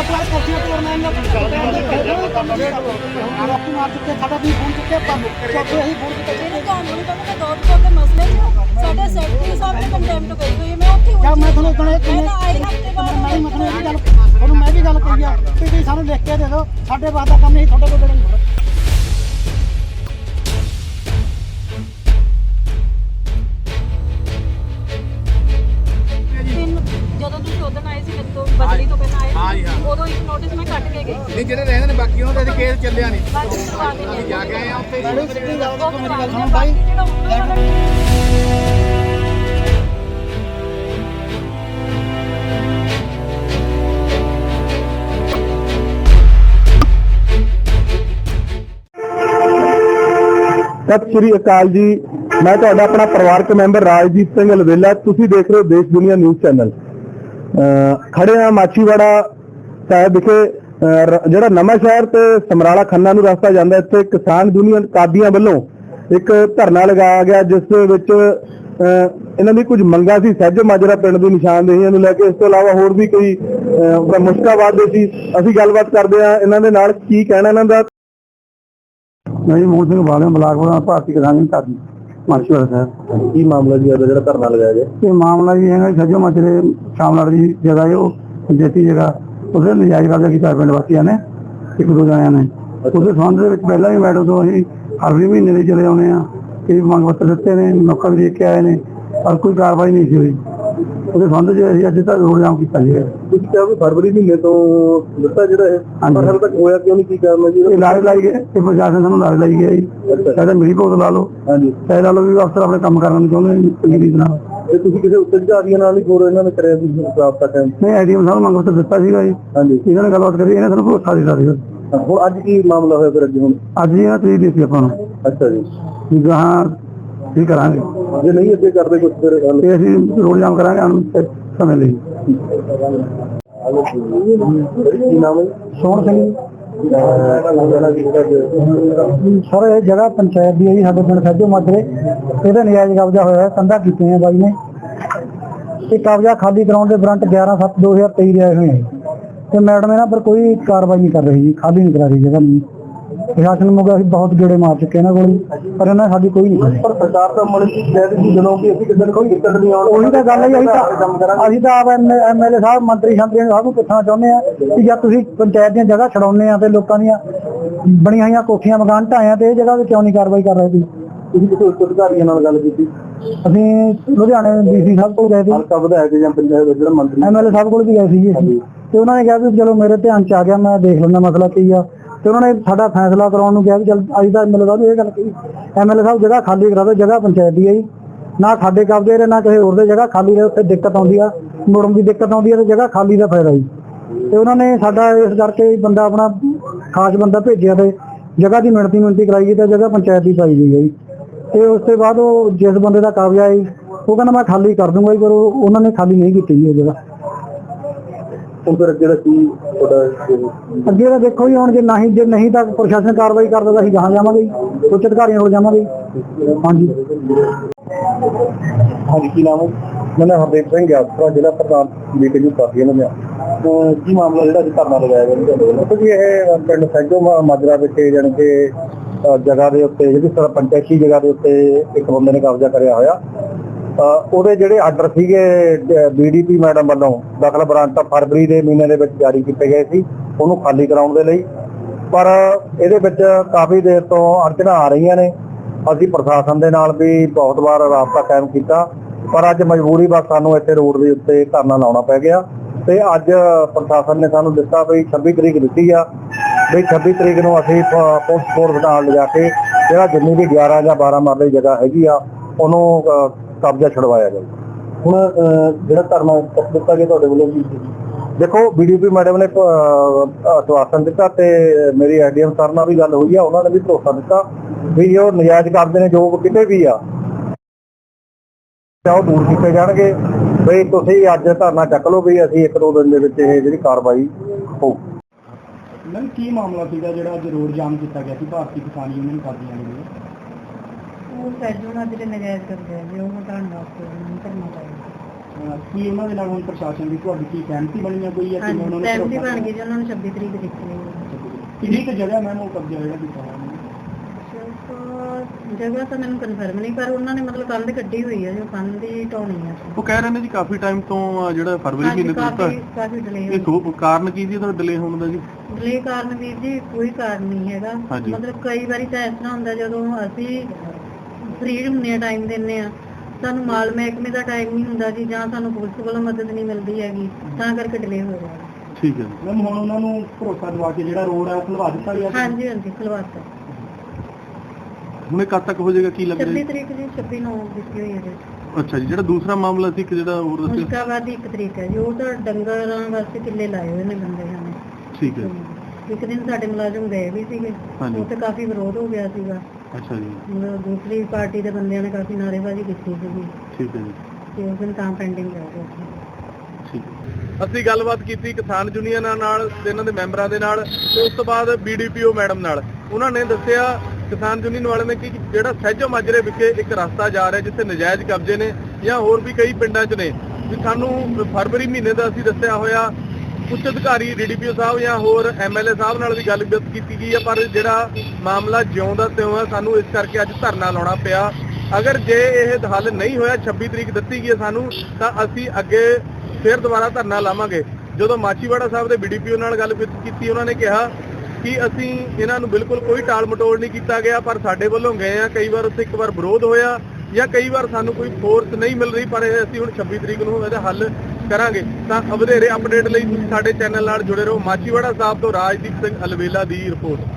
ਕੁਰਸੀਆਂ ਤੋੜਨਾ ਇਹਨਾਂ ਲੋਕੀ ਮਾਰ ਚੁੱਕੇ ਸਾਡਾ ਵੀ ਫੋਨ ਚੁੱਕੇ ਆਪਾਂ ਚੌਥੇ ਹੀ ਫੋਨ ਚੁੱਕੇ। ਤੁਹਾਨੂੰ ਨਹੀਂ ਪਤਾ ਮੈਂ ਦੌੜ ਦੌੜ ਦੇ ਮਸਲੇ 'ਚ ਸਾਡੇ ਸੈਕਟਰੀ ਸਾਹਿਬ ਨੇ ਕੰਟੈਂਪਟ ਕਰੀ ਹੋਈ ਮੈਂ ਉੱਥੇ ਜਾਂ ਮੈਂ ਤੁਹਾਨੂੰ ਕਹਣਾ ਕਿ ਮੈਂ ਤਾਂ ਮਤਲਬ ਇਹ ਗੱਲ ਤੁਹਾਨੂੰ ਮੈਂ ਵੀ ਗੱਲ ਕਹੀ ਆ ਕਿ ਤੁਸੀਂ ਸਾਨੂੰ ਲਿਖ ਕੇ ਦੇ ਦਿਓ ਸਾਡੇ ਬਾਅਦ ਦਾ ਕੰਮ ਨਹੀਂ ਤੁਹਾਡੇ ਕੋਲ ਤਿੰਨ ਜਦੋਂ ਤੁਸੀਂ ਉਦੋਂ ਆਏ ਸੀ ਤੋਂ ਬਦਲੀ ਤੋਂ ਪਹਿਲਾਂ ਆਏ ਹਾਂ। ਜੀ, ਸੀ ਹਾਂ। ਉਦੋਂ ਇੱਕ ਨੋਟਿਸ ਮੈਂ ਕੱਟ ਕੇ ਗਈ ਨਹੀਂ ਜਿਹੜੇ ਰਹਿੰਦੇ ਨੇ ਬਾਕੀ ਉਹਨਾਂ ਦਾ ਕੇਸ ਚੱਲਿਆ ਨਹੀਂ। ਬਾਕੀ ਕਰਵਾ ਕੇ ਗਈ ਜਾ ਕੇ ਆਏ ਆ ਉੱਥੇ। ਮੈਡਮ ਸਿੱਧੀ ਗੱਲ ਉਹ ਦੇਖੋ ਮੇਰੀ ਕਰਵਾ ਗੱਲ ਕੇ ਸੁਣੋ ਬਾਈ। ਬਾਕੀ ਜਿਹੜਾ ਉਹਨਾਂ ਦਾ ਸਤਿ ਸ਼੍ਰੀ ਅਕਾਲ ਜੀ। ਮੈਂ ਤੁਹਾਡਾ ਆਪਣਾ ਪਰਿਵਾਰਕ ਮੈਂਬਰ ਰਾਜਦੀਪ ਸਿੰਘ ਲਵੇਲਾ ਤੁਸੀਂ ਦੇਖ ਰਹੇ ਹੋ ਦੇਸ਼ ਦੁਨੀਆ ਨਿਊਜ਼ ਚੈਨਲ। ਅਹ ਖੜੇ ਆ ਮਾਚੀਵਾੜਾ ਸਾਹਿਬ ਵਿਖੇ ਜਿਹੜਾ ਨਵਾਂ ਸ਼ਹਿਰ ਤੇ ਸਮਰਾਲਾ ਖੰਨਾ ਨੂੰ ਰਸਤਾ ਜਾਂਦਾ ਇੱਥੇ ਕਿਸਾਨ ਯੂਨੀਅਨ ਕਾਦੀਆਂ ਵੱਲੋਂ ਇੱਕ ਧਰਨਾ ਲਗਾਇਆ ਗਿਆ ਜਿਸ ਦੇ ਵਿੱਚ ਇਹਨਾਂ ਦੀ ਕੁਝ ਮੰਗਾਂ ਸੀ। ਸਹਿਜੋ ਮਾਜਰਾ ਪਿੰਡ ਦੀ ਨਿਸ਼ਾਨਦੇਹੀਆਂ ਨੂੰ ਲੈ ਕੇ ਇਸ ਤੋਂ ਇਲਾਵਾ ਹੋਰ ਵੀ ਕੋਈ ਮੁਸ਼ਕਾਬਾਦ ਦੇ ਸੀ। ਅਸੀਂ ਗੱਲਬਾਤ ਕਰਦੇ ਆ ਇਹਨਾਂ ਦੇ ਨਾਲ ਕੀ ਕਹਿਣਾ ਇਹਨਾਂ ਦਾ? ਮੈਂ ਮੋਹਨ ਸਿੰਘ ਬਾਲੇ ਬਲਾਕਪੁਰ ਭਾਰਤੀ ਕਿਸਾਨ ਯੂਨੀਅਨ ਕਾਦੀ ਮਾਸ਼ਵਰ ਸਾਹਿਬ। ਕੀ ਮਾਮਲਾ ਜੀ ਜਿਹੜਾ ਧਰਨਾ ਲਗਾਇਆ ਗਿਆ? ਇਹ ਮਾਮਲਾ ਜੀ ਹੈਗਾ ਸੱਜੋ ਮਚਰੇ ਸ਼ਾਮਲਾੜ ਦੀ ਜਗ੍ਹਾ ਹੈ ਉਹ ਪੰਚਾਇਤੀ ਜਗ੍ਹਾ। ਉਹਦੇ ਨਜਾਇਜ਼ ਕਬਜ਼ਾ ਕੀਤਾ ਪਿੰਡ ਵਾਸੀਆਂ ਨੇ ਇੱਕ ਦੋ ਜਣਿਆਂ ਨੇ। ਉਹਦੇ ਸੰਬੰਧ ਦੇ ਵਿੱਚ ਪਹਿਲਾਂ ਵੀ ਮੈਡਮ ਤੋਂ ਅਸੀਂ ਫਰਵਰੀ ਮਹੀਨੇ ਦੇ ਚਲੇ ਆਉਨੇ ਆ ਕਿ ਮੰਗ ਪੱਤਰ ਦਿੱਤੇ ਨੇ ਮੌਕਾ ਵੀ ਦੇ ਕੇ ਆਏ ਨੇ ਪਰ ਕੋਈ ਕਾਰਵਾਈ ਨਹੀਂ ਹੋਈ। ਉਹਦੇ ਸੰਬੰਧ ਚ ਅਸੀਂ ਅੱਜ ਤੱਕ ਰੋਡ ਜਾਮ ਕੀਤਾ ਜੀ ਤੁਸੀਂ ਕਿਹਾ ਵੀ ਫਰਵਰੀ ਮਹੀਨੇ ਤੋਂ ਦਿੱਤਾ ਜਿਹੜਾ ਇਹ ਪਰ ਹਾਲੇ ਤੱਕ ਹੋਇਆ ਕਿਉਂ ਨਹੀਂ? ਕੀ ਕਾਰਨ ਹੈ ਜੀ? ਇਹ ਲਾਜ ਲਾਈ ਗਏ ਇਹ ਪ੍ਰਸ਼ਾਸਨ ਸਾਨੂੰ ਲਾਜ ਲਾਈ ਗਿਆ ਜੀ। ਕਹਿੰਦਾ ਮਿਲੀ ਭੋਗ ਲਾ ਲਓ। ਹਾਂਜੀ। ਚਾਹੇ ਲਾ ਲਓ ਵੀ ਅਫਸਰ ਆਪਣੇ ਕੰਮ ਕਰਨ ਨੂੰ ਚਾਹੁੰਦੇ ਨੇ ਰੀਤ ਨਾਲ। ਇਹ ਤੁਸੀਂ ਕਿਸੇ ਉੱਚ ਅਧਿਕਾਰੀਆਂ ਨਾਲ ਹੀ ਹੋਰ ਇਹਨਾਂ ਨੇ ਕਰਿਆ ਸੀ ਪ੍ਰਾਪਤ ਕਰ ਨਹੀਂ ਐਡੀਐਮ ਸਾਹਿਬ ਮੰਗ ਪੱਤਰ ਦਿੱਤਾ ਸੀਗਾ ਜੀ। ਹਾਂਜੀ। ਇਹਨਾਂ ਨੇ ਗੱਲਬਾਤ ਕਰੀ ਇਹਨੇ ਸਾਨੂੰ ਭਰੋਸਾ ਦਿੱਤਾ ਸੀਗਾ। ਹੁਣ ਅੱਜ ਕੀ ਮਾਮਲਾ ਹੋਇਆ ਫਿਰ ਅੱਜ ਹੁਣ? ਅੱਜ ਇਹਨਾਂ ਤਰੀਕ ਦਿੱਤੀ ਆਪਾਂ ਨੂੰ। ਅੱਛਾ ਜੀ। ਗਾਹਾਂ ਕੀ ਕਰਾਂਗੇ? ਜੇ ਨਹੀਂ ਅੱਗੇ ਕਰਦੇ ਕੁਝ ਫਿਰ ਤੇ ਅਸੀਂ ਰੋਡ ਜਾਮ ਕਰਾਂਗੇ ਤੇ ਸਮੇਂ ਲਈ। ਸੋਹਣ ਸਿੰਘ। ਸਰ ਇਹ ਜਗ੍ਹਾ ਪੰਚਾਇਤ ਦੀ ਹੈ ਜੀ ਸਾਡੇ ਪਿੰਡ ਸੱਜੋ ਮਾਜਰੇ ਇਹਦਾ ਨਜਾਇਜ਼ ਕਬਜ਼ਾ ਹੋਇਆ ਹੈ ਕੰਧਾਂ ਕੀਤੀਆਂ ਹੈ ਬਾਈ ਨੇ। ਇਹ ਕਬਜ਼ਾ ਖਾਲੀ ਕਰਾਉਣ ਦੇ ਵਾਰੰਟ 11/7/2023 ਦੇ ਆਏ ਹੋਏ ਤੇ ਮੈਡਮ ਇਹਨਾਂ ਪਰ ਕੋਈ ਕਾਰਵਾਈ ਨਹੀਂ ਕਰ ਰਹੀ ਜੀ ਖਾਲੀ ਨਹੀਂ ਕਰਾ ਰਹੀ ਜਗ੍ਹਾ ਪ੍ਰਸ਼ਾਸਨ ਨੂੰ ਅਸੀਂ ਬਹੁਤ ਗੇੜੇ ਮਾਰ ਚੁੱਕੇ ਇਹਨਾਂ ਕੋਲ ਪਰ ਇਹਨਾਂ ਨੇ ਸਾਡੀ ਕੋਈ ਨਹੀਂ ਪਰ ਸਰਕਾਰ ਤਾਂ ਮੁੜ ਕੇ ਕਹਿ ਰਹੀ ਜਦੋਂ ਕਿ ਅਸੀਂ ਕਿਸੇ ਨੂੰ ਕੋਈ ਦਿੱਕਤ ਨਹੀਂ ਆਉਣ ਉਹੀ ਤਾਂ ਗੱਲ ਹੈ ਅਸੀਂ ਤਾਂ ਅਸੀਂ ਤਾਂ ਆਪ ਐਮਐਲਏ ਸਾਹਿਬ ਮੰਤਰੀ ਸ਼ੰਤਰੀ ਸਾਹਿਬ ਨੂੰ ਪੁੱਛਣਾ ਚਾਹੁੰਦੇ ਆ ਕਿ ਜਦ ਤੁਸੀਂ ਪੰਚਾਇਤ ਦੀਆਂ ਜਗ੍ਹਾ ਛਡਾਉਂਦੇ ਆ ਤੇ ਲੋਕਾਂ ਦੀਆਂ ਬਣੀਆਂ ਹੋਈਆਂ ਕੋਠੀਆਂ ਮਕਾਨ ਢਾਇਆ ਤੇ ਇਹ ਜਗ੍ਹਾ ਤੇ ਕਿਉਂ ਨਹੀਂ ਕਾਰਵਾਈ ਕਰ ਰਹੇ ਤੁਸੀਂ? ਤੁਸੀਂ ਕਿਸੇ ਉੱਚ ਅਧਿਕਾਰੀਆਂ ਨਾਲ ਗੱਲ ਕੀਤੀ? ਅਸੀਂ ਲੁਧਿਆਣੇ ਡੀਸੀ ਸਾਹਿਬ ਕੋਲ ਗਏ ਸੀ। ਹਲਕਾ ਵਿਧਾਇਕ ਜਾਂ ਪੰਚਾਇਤ ਜਿਹੜਾ ਮੰਤਰੀ? ਐਮਐਲਏ ਸਾਹਿਬ ਕੋਲ ਵੀ ਗਏ ਸੀ ਤੇ ਉਹਨਾਂ ਨੇ ਕਿਹਾ ਵੀ ਚਲੋ ਮੇਰੇ ਧਿਆਨ ਚ ਆ ਗਿਆ ਮੈਂ ਦੇਖ ਲੈਂਦਾ ਮਸਲਾ ਕੀ ਆ। ਤੇ ਉਹਨਾਂ ਨੇ ਸਾਡਾ ਫੈਸਲਾ ਕਰਾਉਣ ਨੂੰ ਕਿਹਾ ਵੀ ਚਲ ਅੱਜ ਦਾ ਐਮਐਲਏ ਸਾਹਿਬ ਇਹ ਗੱਲ ਕਹੀ ਐਮਐਲਏ ਸਾਹਿਬ ਜਗ੍ਹਾ ਖਾਲੀ ਕਰਾ ਦਿਓ, ਜਗ੍ਹਾ ਪੰਚਾਇਤ ਦੀ ਹੈ ਜੀ। ਨਾ ਸਾਡੇ ਕਬਜ਼ੇ ਦੇ, ਨਾ ਕਿਸੇ ਹੋਰ ਦੇ, ਜਗ੍ਹਾ ਖਾਲੀ ਦੇ ਉੱਤੇ ਦਿੱਕਤ ਆਉਂਦੀ ਆ, ਮੁੜਨ ਦੀ ਦਿੱਕਤ ਆਉਂਦੀ ਆ ਤੇ ਜਗ੍ਹਾ ਖਾਲੀ ਦਾ ਫਾਇਦਾ ਜੀ। ਤੇ ਉਹਨਾਂ ਨੇ ਸਾਡਾ ਇਸ ਕਰਕੇ ਬੰਦਾ ਆਪਣਾ ਖਾਸ ਬੰਦਾ ਭੇਜਿਆ ਤੇ ਜਗ੍ਹਾ ਦੀ ਮਿਣਤੀ ਮਿਣਤੀ ਕਰਾਈ ਗਈ ਤੇ ਜਗ੍ਹਾ ਪੰਚਾਇਤ ਦੀ ਪਾਈ ਗਈ ਹੈ ਜੀ। ਤੇ ਉਸ ਤੋਂ ਬਾਅਦ ਉਹ ਜਿਸ ਬੰਦੇ ਦਾ ਕਬਜ਼ਾ ਹੈ ਉਹ ਕਹਿੰਦਾ ਮੈਂ ਖਾਲੀ ਕਰ ਦੂੰਗਾ ਜੀ, ਪਰ ਉਹਨਾਂ ਨੇ ਖਾਲੀ ਨਹੀਂ ਕੀਤੀ ਜੀ ਉਹ ਜਗ੍ਹਾ। ਹੁਣ ਫਿਰ ਅੱਗੇ ਦਾ ਕੀ ਤੁਹਾਡਾ ਅੱਗੇ ਤਾਂ ਦੇਖੋ ਜੀ ਹੁਣ ਜੇ ਨਹੀਂ ਜੇ ਨਹੀਂ ਤਾਂ ਪ੍ਰਸ਼ਾਸਨ ਕਾਰਵਾਈ ਕਰਦਾ ਤਾਂ ਅਸੀਂ ਗਾਹਾਂ ਜਾਵਾਂਗੇ ਜੀ ਉੱਚ ਅਧਿਕਾਰੀਆਂ ਕੋਲ ਜਾਵਾਂਗੇ ਜੀ। ਹਾਂਜੀ। ਹਾਂਜੀ ਕੀ ਨਾਮ ਹੈ? ਮੈਂ ਹਰਦੀਪ ਸਿੰਘ ਗਿਆਸਪੁਰਾ ਜ਼ਿਲ੍ਹਾ ਪ੍ਰਧਾਨ ਬੀਕੇ ਜੀ ਪਾਰਟੀ ਨੇ ਮੈਂ ਕੀ ਮਾਮਲਾ ਜਿਹੜਾ ਅੱਜ ਧਰਨਾ ਲਗਾਇਆ ਗਿਆ ਜੀ ਜੀ ਇਹ ਪਿੰਡ ਸੈਜੋ ਮਾ- ਮਾਜਰਾ ਵਿਖੇ ਜਾਣੀ ਕਿ ਅ, ਜਗ੍ਹਾ ਦੇ ਉੱਤੇ ਜਿਹੜੀ ਸਰਪੰਚਾਇਤੀ ਜਗ੍ਹਾ ਦੇ ਉੱਤੇ ਇੱਕ ਬੰਦੇ ਨੇ ਕਬਜ਼ਾ ਕਰਿਆ ਹੋਇਆ। ਉਹਦੇ ਜਿਹੜੇ ਆਰਡਰ ਸੀਗੇ ਬੀਡੀਪੀ ਮੈਡਮ ਵੱਲੋਂ, ਦਾਖਲਾ ਬ੍ਰਾਂਚ ਫਰਵਰੀ ਦੇ ਮਹੀਨੇ ਦੇ ਵਿੱਚ ਜਾਰੀ ਕੀਤੇ ਗਏ ਸੀ, ਉਹਨੂੰ ਖਾਲੀ ਕਰਾਉਣ ਦੇ ਲਈ। ਪਰ ਇਹਦੇ ਵਿੱਚ ਕਾਫੀ ਦੇਰ ਤੋਂ ਅੜਚਣਾਂ ਆ ਰਹੀਆਂ ਨੇ। ਅਸੀਂ ਪ੍ਰਸ਼ਾਸਨ ਦੇ ਨਾਲ ਵੀ ਬਹੁਤ ਵਾਰ ਰਾਬਤਾ ਕਾਇਮ ਕੀਤਾ, ਪਰ ਅੱਜ ਮਜਬੂਰੀ ਬਸ ਸਾਨੂੰ ਇੱਥੇ ਰੋਡ ਦੇ ਉੱਤੇ ਧਰਨਾ ਲਾਉਣਾ ਪੈ ਗਿਆ। ਤੇ ਅੱਜ ਪ੍ਰਸ਼ਾਸਨ ਨੇ ਸਾਨੂੰ ਦਿੱਤਾ ਵੀ 26 ਤਰੀਕ ਦਿੱਤੀ ਆ, ਵੀ 26 ਤਰੀਕ ਨੂੰ ਅਸੀਂ ਪ- ਪੁਲਿਸ ਫੋਰਸ ਨਾਲ ਲਿਜਾ ਕੇ, ਜਿਹੜਾ ਜਿੰਨੀ ਵੀ 11 ਜਾਂ 12 ਮਰਲੇ ਜਗ੍ਹਾ ਹੈਗੀ ਆ, ਉਹਨੂੰ ਕਬਜ਼ਾ ਛੁਡਵਾਇਆ ਜਾਊ ਹੁਣ ਜਿਹੜਾ ਧਰਨਾ ਦਿੱਤਾ ਗਿਆ ਤੁਹਾਡੇ ਵੱਲੋਂ ਕੀ ਦੇਖੋ ਬੀਡੀਪੀ ਮੈਡਮ ਨੇ ਆਸ਼ਵਾਸਨ ਦਿੱਤਾ ਤੇ ਮੇਰੀ ਐਡੀਐਮ ਸਰ ਨਾਲ ਵੀ ਗੱਲ ਹੋਈ ਆ, ਉਹਨਾਂ ਨੇ ਵੀ ਭਰੋਸਾ ਦਿੱਤਾ ਵੀ ਉਹ ਨਜਾਇਜ਼ ਕਰਦੇ ਨੇ, ਜੋ ਕਿਤੇ ਵੀ ਆ ਉਹ ਦੂਰ ਕੀਤੇ ਜਾਣਗੇ। ਵੀ ਤੁਸੀਂ ਅੱਜ ਧਰਨਾ ਚੱਕ ਲਓ ਵੀ ਅਸੀਂ ਇੱਕ ਦੋ ਦਿਨ ਦੇ ਵਿੱਚ ਇਹ ਜਿਹੜੀ ਕਾਰਵਾਈ ਹੋਊ। ਮੈਂ ਕੀ ਮਾਮਲਾ ਸੀਗਾ ਜਿਹੜਾ ਅੱਜ ਰੋਡ ਜਾਮ ਕੀਤਾ ਗਿਆ ਸੀ? ਭਾਰਤੀ ਕਿਸਾਨ ਯੂਨੀਅਨ ਕਾਦੀਆਂ ਦੇ ਉਹ ਸੈਜੂ ਨਾਲ ਜਿਹੜੇ ਨਜਾਇਜ਼ ਕਰਦੇ ਆ ਜੀ ਉਹ ਵਾਸਤੇ ਨਹੀਂ ਕਰਨਾ ਚਾਹੀਦਾ। ਕੀ ਉਹਨਾਂ ਦੇ ਨਾਲ ਹੁਣ ਪ੍ਰਸ਼ਾਸਨ ਦੀ ਤੁਹਾਡੀ ਕੀ ਸਹਿਮਤੀ ਬਣੀ ਹੈ ਕੋਈ ਜਾਂ ਉਹਨਾਂ ਨੇ ਭਰੋਸਾ ਬਣ ਗਈ ਜੀ ਉਹਨਾਂ ਨੂੰ 26 ਤਰੀਕ ਦੇਖਣੀ ਹੈ ਕਿੰਨੀ ਕੁ ਜਗ੍ਹਾ ਮੈਮ ਉਹ ਕਬਜ਼ਾ ਜਿਹੜਾ ਕੀਤਾ ਹੋਇਆ ਨੇ? ਜਗ੍ਹਾ ਤਾਂ ਮੈਨੂੰ ਕਨਫਰਮ ਨਹੀਂ ਪਰ ਉਹਨਾਂ ਨੇ ਮਤਲਬ ਕੰਧ ਕੱਢੀ ਹੋਈ ਹੈ ਜੋ ਕੰਧ ਦੀ ਢਾਉਣੀ ਹੈ ਉਹ ਕਹਿ ਰਹੇ ਨੇ ਜੀ ਕਾਫੀ ਟਾਈਮ ਤੋਂ ਜਿਹੜਾ ਫਰਵਰੀ ਮਹੀਨੇ ਤੋਂ ਕਾਫੀ ਦਿੱਤਾ ਕਾਫੀ ਡਿਲੇ ਇਹ ਸੋ- ਕਾਰਨ ਕੀ ਜੀ ਇਹਦਾ ਡਿਲੇ ਹੋਣ ਦਾ ਜੀ? ਡਿਲੇ ਕਾਰਨ ਵੀਰ ਜੀ ਕੋਈ ਕਾਰਨ ਨਹੀਂ ਹੈਗਾ। ਮਤਲਬ ਕਈ ਵਾਰੀ ਤਾਂ ਇਸ ਤਰ੍ਹਾਂ ਹੁੰਦਾ ਜਦੋਂ ਅਸੀਂ ਫ੍ਰੀ ਹੁੰਨੇ ਆ ਟਾਈਮ ਦਿੰਨੇ ਆ। ਸਾਨੂੰ ਮਾਲ ਮਹਿਕਮੇ ਦਾ ਟਾਈਮ ਨਹੀਂ ਹੁੰਦਾ ਜੀ ਜਾਂ ਸਾਨੂੰ ਪੁਲਿਸ ਕੋਲੋਂ ਮਦਦ ਨਹੀਂ ਮਿਲਦੀ ਹੈਗੀ ਤਾਂ ਕਰਕੇ ਡਿਲੇ ਹੋ ਰਿਹਾ ਠੀਕ ਹੈ। ਮੈਮ ਹੁਣ ਉਹਨਾਂ ਨੂੰ ਭਰੋਸਾ ਦਿਵਾ ਕੇ ਜਿਹੜਾ ਰੋਡ ਆ ਖੁਲਵਾ ਦਿੱਤਾ ਗਿਆ ਹਾਂਜੀ ਹਾਂਜੀ ਖਲਵਾਤਾ ਹੁਣ ਇਹ ਕਦ ਤੱਕ ਹੋ ਜਾਏਗਾ ਕੀ ਲੱਗ 26 ਰਿਹਾ ਤਰੀਕ ਜੀ 26 ਨੂੰ ਦਿੱਤੀ ਹੋਈ ਹੈ ਜੀ। ਜੀ? ਅੱਛਾ ਜੀ ਜਿਹੜਾ ਦੂਸਰਾ ਮਾਮਲਾ ਸੀ ਕਿ ਜਿਹੜਾ ਹੋਰ ਦੱਸਿਆ ਮੁਸ਼ਕਾਬਾਦ ਦੀ 1 ਤਰੀਕ ਹੈ ਜੀ ਉਹ ਤਾਂ ਡੰਗਰਾਂ ਵਾਸਤੇ ਕਿੱਲੇ ਲਾਏ ਹੋਏ ਨੇ ਬੰਦਿਆਂ ਨੇ। ਠੀਕ ਹੈ। ਇੱਕ ਦਿਨ ਸਾਡੇ ਮੁਲਾਜ਼ਮ ਗਏ ਵੀ ਸੀਗੇ। ਉੱਥੇ ਕਾਫੀ ਵਿਰੋਧ ਹੋ ਗਿਆ ਸੀਗਾ। ਅੱਛਾ ਜੀ। ਦੂਸਰੀ ਪਾਰਟੀ ਦੇ ਬੰਦਿਆਂ ਨੇ ਕਾਫੀ ਨਾਅਰੇਬਾਜ਼ੀ ਕੀਤੀ ਸੀਗੀ। ਠੀਕ ਹੈ ਜੀ। ਤੇ ਉਸ ਦਿਨ ਤਾਂ ਪੈਂਡਿੰਗ ਰਹਿ ਗਿਆ ਸੀ। ਠੀਕ। ਅਸੀਂ ਗੱਲਬਾਤ ਕੀਤੀ ਕਿਸਾਨ ਯੂਨੀਅਨਾਂ ਨਾਲ ਤੇ ਇਹਨਾਂ ਦੇ ਮੈਂਬਰਾਂ ਦੇ ਨਾਲ ਤੇ ਉਸ ਤੋਂ ਬਾਅਦ ਬੀਡੀਪੀਓ ਮੈਡਮ ਨਾਲ। ਉਹਨਾਂ ਨੇ ਦੱਸਿਆ ਕਿਸਾਨ ਯੂਨੀਅਨ ਵਾਲਿਆਂ ਨੇ ਕਿ ਜਿਹੜਾ ਸਹਿਜੋ ਮਾਜਰੇ ਵਿਖੇ ਇੱਕ ਰਸਤਾ ਜਾ ਰਿਹਾ ਜਿੱਥੇ ਨਜਾਇਜ਼ ਕਬਜ਼ੇ ਨੇ ਜਾਂ ਹੋਰ ਵੀ ਕਈ ਪਿੰਡਾਂ 'ਚ ਨੇ। ਵੀ ਸਾਨੂੰ ਫਰਵਰੀ ਮਹੀਨੇ ਦਾ ਅਸੀਂ ਦੱਸਿਆ ਹੋਇਆ ਉੱਚ ਅਧਿਕਾਰੀ ਡੀਡੀਪੀਓ ਸਾਹਿਬ ਜਾਂ ਹੋਰ ਐਮਐਲਏ ਸਾਹਿਬ ਨਾਲ ਵੀ ਗੱਲਬਾਤ ਕੀਤੀ ਗਈ ਹੈ ਪਰ ਜਿਹੜਾ ਮਾਮਲਾ ਜਿਉਂਦਾ ਤਿਉਂ ਹੈ ਸਾਨੂੰ ਇਸ ਕਰਕੇ ਅੱਜ ਧਰਨਾ ਲਾਉਣਾ ਪਿਆ। ਅਗਰ ਜੇ ਇਹ ਹੱਲ ਨਹੀਂ ਹੋਇਆ 26 ਤਰੀਕ ਦਿੱਤੀ ਗਈ ਹੈ ਸਾਨੂੰ, ਤਾਂ ਅਸੀਂ ਅੱਗੇ ਫਿਰ ਦੁਬਾਰਾ ਧਰਨਾ ਲਾਵਾਂਗੇ। ਜਦੋਂ ਮਾਚੀਵਾੜਾ ਸਾਹਿਬ ਦੇ ਬੀਡੀਪੀਓ ਨਾਲ ਗੱਲ ਕੀਤੀ, ਉਹਨਾਂ ਨੇ ਕਿਹਾ ਕਿ ਅਸੀਂ ਇਹਨਾਂ ਨੂੰ ਬਿਲਕੁਲ ਕੋਈ ਟਾਲ ਮਟੋਲ ਨਹੀਂ ਕੀਤਾ ਗਿਆ, ਪਰ ਸਾਡੇ ਵੱਲੋਂ ਗਏ ਆ, ਕਈ ਵਾਰ ਉੱਥੇ ਇੱਕ ਵਾਰ ਵਿਰੋਧ ਹੋਇਆ ਜਾਂ ਕਈ ਵਾਰ ਸਾਨੂੰ ਕੋਈ ਫੋਰਸ ਨਹੀਂ ਮਿਲ ਰਹੀ, ਪਰ ਇਹ ਅਸੀਂ ਹੁਣ 26 ਤਰੀਕ ਨੂੰ ਇਹਦਾ ਹੱਲ ਕਰਾਂਗੇ। ਤਾਂ ਵਧੇਰੇ ਅਪਡੇਟ ਲਈ ਤੁਸੀਂ ਸਾਡੇ ਚੈਨਲ ਨਾਲ ਜੁੜੇ ਰਹੋ। ਮਾਚੀਵਾੜਾ ਸਾਹਿਬ ਤੋਂ ਰਾਜਦੀਪ ਸਿੰਘ ਅਲਵੇਲਾ ਦੀ ਰਿਪੋਰਟ।